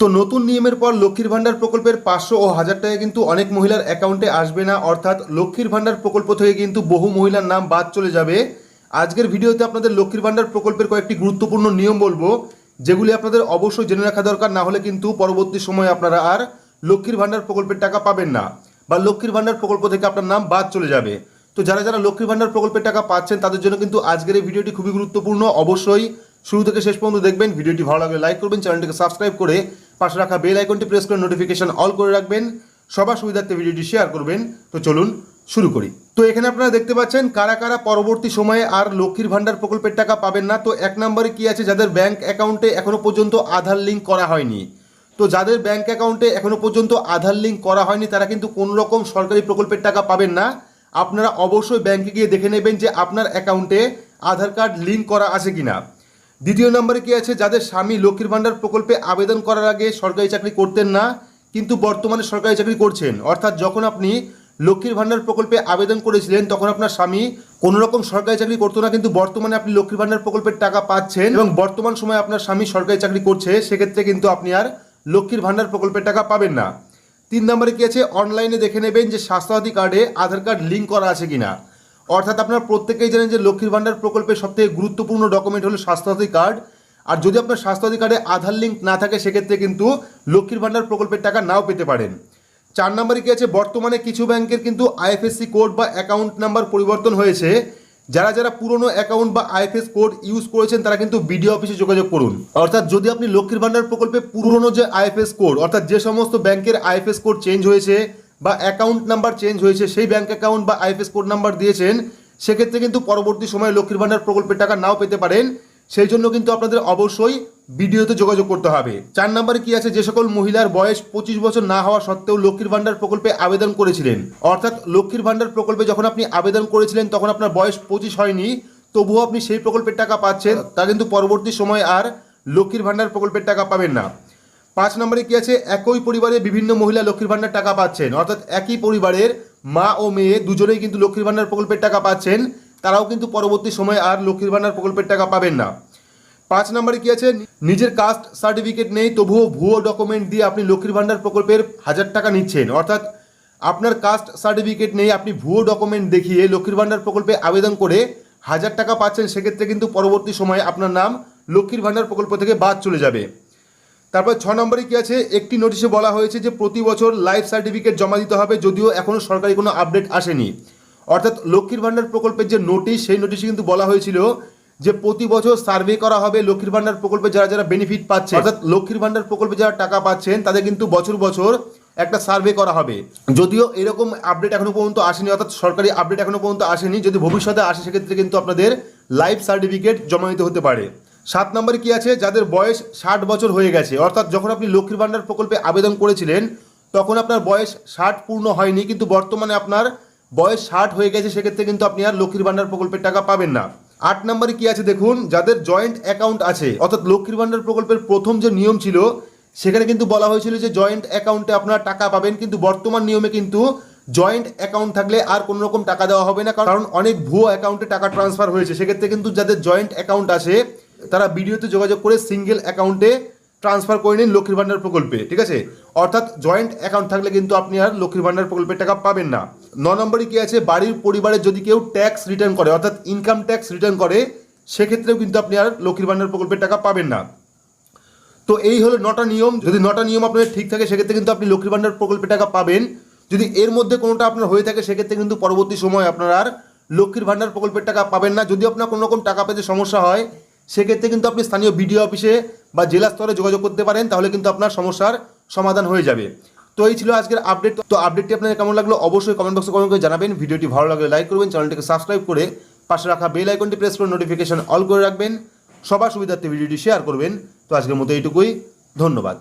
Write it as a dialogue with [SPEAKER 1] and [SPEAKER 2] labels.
[SPEAKER 1] তো নতুন নিয়মের পর লক্ষ্মীর ভাণ্ডার প্রকল্পের পাঁচশো ও হাজার টাকা কিন্তু অনেক মহিলার অ্যাকাউন্টে আসবে না। অর্থাৎ লক্ষ্মীর ভাণ্ডার প্রকল্প থেকে কিন্তু বহু মহিলার নাম বাদ চলে যাবে। আজকের ভিডিওতে আপনাদের লক্ষ্মীর ভাণ্ডার প্রকল্পের কয়েকটি গুরুত্বপূর্ণ নিয়ম বলব, যেগুলি আপনাদের অবশ্যই জেনে রাখা দরকার, না হলে কিন্তু পরবর্তী সময়ে আপনারা আর লক্ষ্মীর ভাণ্ডার প্রকল্পের টাকা পাবেন না বা লক্ষ্মীর ভাণ্ডার প্রকল্প থেকে আপনার নাম বাদ চলে যাবে। তো যারা যারা লক্ষ্মীর ভাণ্ডার প্রকল্পের টাকা পাচ্ছেন, তাদের জন্য কিন্তু আজকের এই ভিডিওটি খুবই গুরুত্বপূর্ণ। অবশ্যই শুরু থেকে শেষ পর্যন্ত দেখবেন। ভিডিওটি ভালো লাগলে লাইক করবেন, চ্যানেলটিকে সাবস্ক্রাইব করে পাশে রাখা বেল আইকনটি প্রেস করে নোটিফিকেশন অল করে রাখবেন। সবার সুবিধার্থে ভিডিওটি শেয়ার করবেন। তো চলুন শুরু করি। তো এখানে আপনারা দেখতে পাচ্ছেন, কারা কারা পরবর্তী সময়ে আর লক্ষ্মীর ভাণ্ডার প্রকল্পের টাকা পাবেন না? তো এক নম্বরে কি আছে? যাদের ব্যাংক অ্যাকাউন্টে এখনও পর্যন্ত আধার লিঙ্ক করা হয়নি। তো যাদের ব্যাংক অ্যাকাউন্টে এখনও পর্যন্ত আধার লিঙ্ক করা হয়নি, তারা কিন্তু কোনো রকম সরকারি প্রকল্পের টাকা পাবেন না। আপনারা অবশ্যই ব্যাংকে গিয়ে দেখে নেবেন যে আপনার অ্যাকাউন্টে আধার কার্ড লিঙ্ক করা আছে কিনা। দ্বিতীয় নম্বরে কি আছে? যাদের স্বামী লক্ষ্মীর ভাণ্ডার প্রকল্পে আবেদন করার আগে সরকারি চাকরি করতেন না, কিন্তু বর্তমানে সরকারি চাকরি করছেন। অর্থাৎ যখন আপনি লক্ষ্মীর ভাণ্ডার প্রকল্পে আবেদন করেছিলেন, তখন আপনার স্বামী কোনো রকম সরকারি চাকরি করতো না, কিন্তু বর্তমানে আপনি লক্ষ্মীর ভাণ্ডার প্রকল্পের টাকা পাচ্ছেন এবং বর্তমান সময়ে আপনার স্বামী সরকারি চাকরি করছে, সেক্ষেত্রে কিন্তু আপনি আর লক্ষ্মীর ভাণ্ডার প্রকল্পের টাকা পাবেন না। তিন নম্বরে কি আছে? অনলাইনে দেখে নেবেন যে স্বাস্থ্যসাথী কার্ডে আধার কার্ড লিঙ্ক করা আছে কিনা। অর্থাৎ আপনারা প্রত্যেকেই জানেন যে লক্ষ্মীর ভাণ্ডার প্রকল্পের সবথেকে গুরুত্বপূর্ণ ডকুমেন্ট হলো স্বাস্থ্যসাথী কার্ড আর যদি আপনার স্বাস্থ্যসাথী কার্ডে আধার লিঙ্ক না থাকে, সেক্ষেত্রে কিন্তু লক্ষ্মীর ভাণ্ডার প্রকল্পের টাকা নাও পেতে পারেন। চার নম্বরে কি আছে? বর্তমানে কিছু ব্যাংকের কিন্তু আইএফএসসি কোড বা অ্যাকাউন্ট নাম্বার পরিবর্তন হয়েছে। যারা যারা পুরনো অ্যাকাউন্ট বা আইএফএস কোড ইউজ করেছেন, তারা কিন্তু বিডিও অফিসে যোগাযোগ করুন। অর্থাৎ যদি আপনি লক্ষ্মীর ভাণ্ডার প্রকল্পে পুরনো যে আইএফএস কোড, অর্থাৎ যে সমস্ত ব্যাংকের আইএফএস কোড চেঞ্জ হয়েছে বা অ্যাকাউন্ট নাম্বার চেঞ্জ হয়েছে, সেই ব্যাংক অ্যাকাউন্ট বা আইএফএস কোড নাম্বার দিয়েছেন, সেক্ষেত্রে কিন্তু পরবর্তী সময়ে লক্ষ্মীর ভাণ্ডার প্রকল্পের টাকা নাও পেতে পারেন। সেই জন্য কিন্তু আপনাদের অবশ্যই ভিডিওতে যোগাযোগ করতে হবে। চার নম্বরে কি আছে? যে সকল মহিলার বয়স পঁচিশ বছর না হওয়া সত্ত্বেও লক্ষ্মীর ভাণ্ডার প্রকল্পে আবেদন করেছিলেন। অর্থাৎ লক্ষ্মীর ভাণ্ডার প্রকল্পে যখন আপনি আবেদন করেছিলেন, তখন আপনার বয়স পঁচিশ হয়নি, তবুও আপনি সেই প্রকল্পের টাকা পাচ্ছেন। তা কিন্তু পরবর্তী সময় আর লক্ষ্মীর ভাণ্ডার প্রকল্পের টাকা পাবেন না। পাঁচ নম্বরে কি আছে? একই পরিবারে বিভিন্ন মহিলা লক্ষ্মীর ভাণ্ডার টাকা পাচ্ছেন। অর্থাৎ একই পরিবারের মা ও মেয়ে দুজনেই কিন্তু লক্ষ্মীর ভাণ্ডার প্রকল্পের টাকা পাচ্ছেন। তারাও কিন্তু পরবর্তী সময়ে আর লক্ষ্মীর ভাণ্ডার প্রকল্পের টাকা পাবেন না। পাঁচ নম্বরে কি আছে? নিজের কাস্ট সার্টিফিকেট নেই, তবুও ভুয়ো ডকুমেন্ট দিয়ে আপনি লক্ষ্মীর ভাণ্ডার প্রকল্পের হাজার টাকা নিচ্ছেন। অর্থাৎ আপনার কাস্ট সার্টিফিকেট নেই, আপনি ভুয়ো ডকুমেন্ট দেখিয়ে লক্ষ্মীর ভাণ্ডার প্রকল্পে আবেদন করে হাজার টাকা পাচ্ছেন, সেক্ষেত্রে কিন্তু পরবর্তী সময়ে আপনার নাম লক্ষ্মীর ভাণ্ডার প্রকল্প থেকে বাদ চলে যাবে। তারপর ছ নম্বরে কি আছে? একটি নোটিশে বলা হয়েছে যে প্রতি বছর লাইফ সার্টিফিকেট জমা দিতে হবে যদিও এখনও সরকারি কোনো আপডেট আসেনি। অর্থাৎ লক্ষ্মীর ভাণ্ডার প্রকল্পের যে নোটিশ সেই নোটিশে কিন্তু বলা হয়েছিল যে প্রতি বছর সার্ভে করা হবে লক্ষ্মীর ভাণ্ডার প্রকল্পে যারা যারা বেনিফিট পাচ্ছে। অর্থাৎ লক্ষ্মীর ভাণ্ডার প্রকল্পে যারা টাকা পাচ্ছেন তাদের কিন্তু বছর বছর একটা সার্ভে করা হবে। যদিও এরকম আপডেট এখনও পর্যন্ত আসেনি অর্থাৎ সরকারি আপডেট এখনও পর্যন্ত আসেনি। যদি ভবিষ্যতে আসে সেক্ষেত্রে কিন্তু আপনাদের লাইফ সার্টিফিকেট জমা দিতে হতে পারে। সাত নম্বরে কি আছে? যাদের বয়স ষাট বছর হয়ে গেছে। অর্থাৎ যখন আপনি লক্ষ্মীর ভাণ্ডার প্রকল্পে আবেদন করেছিলেন, তখন আপনার বয়স ষাট পূর্ণ হয়নি, কিন্তু বর্তমানে আপনার বয়স ষাট হয়ে গেছে, সেক্ষেত্রে কিন্তু আপনি আর লক্ষ্মীর ভাণ্ডার প্রকল্পের টাকা পাবেন না। আট নম্বরে কি আছে দেখুন? যাদের জয়েন্ট অ্যাকাউন্ট আছে, অর্থাৎ লক্ষ্মীর ভাণ্ডার প্রকল্পের প্রথম যে নিয়ম ছিল, সেখানে কিন্তু বলা হয়েছিল যে জয়েন্ট অ্যাকাউন্টে আপনারা টাকা পাবেন, কিন্তু বর্তমান নিয়মে কিন্তু জয়েন্ট অ্যাকাউন্ট থাকলে আর কোনো রকম টাকা দেওয়া হবে না, কারণ অনেক ভুয়ো অ্যাকাউন্টে টাকা ট্রান্সফার হয়েছে। সেক্ষেত্রে কিন্তু যাদের জয়েন্ট অ্যাকাউন্ট আছে তারা ভিডিওতে যোগাযোগ করে সিঙ্গেল অ্যাকাউন্টে ট্রান্সফার করে নিন লক্ষ্মীর ভাণ্ডার প্রকল্পে, ঠিক আছে? অর্থাৎ জয়েন্ট অ্যাকাউন্ট থাকলে কিন্তু আপনি আর লক্ষ্মীর ভাণ্ডার প্রকল্পের টাকা পাবেন না। ন নম্বরে কি আছে? বাড়ির পরিবারে যদি কেউ ট্যাক্স রিটার্ন করে, অর্থাৎ ইনকাম ট্যাক্স রিটার্ন করে, সেক্ষেত্রেও কিন্তু আপনি আর লক্ষ্মীর ভাণ্ডার প্রকল্পের টাকা পাবেন না। তো এই হলো নটা নিয়ম। যদি নটা নিয়ম আপনাদের ঠিক থাকে, সেক্ষেত্রে কিন্তু আপনি লক্ষ্মীর ভাণ্ডার প্রকল্পের টাকা পাবেন। যদি এর মধ্যে কোনোটা আপনার হয়ে থাকে, সেক্ষেত্রে কিন্তু পরবর্তী সময় আপনার আর লক্ষ্মীর ভাণ্ডার প্রকল্পের টাকা পাবেন না। যদি আপনার কোনো রকম টাকা পেতে সমস্যা হয় সেক্ষেত্রে কিন্তু আপনি স্থানীয় বিডিও অফিসে বা জেলা স্তরে যোগাযোগ করতে পারেন, তাহলে কিন্তু আপনার সমস্যার সমাধান হয়ে যাবে। তো এই ছিল আজকের আপডেট তো আপডেটটি আপনাদের কেমন লাগল? অবশ্যই কমেন্ট বক্সে কমেন্ট করে জানাবেন। ভিডিওটি ভালো লাগলে লাইক করবেন, চ্যানেলটিকে সাবস্ক্রাইব করে পাশে রাখা বেল আইকনটি প্রেস করে নোটিফিকেশন অল করে রাখবেন। সবার সুবিধার্থে ভিডিওটি শেয়ার করবেন। তো আজকের মতো এইটুকুই। ধন্যবাদ।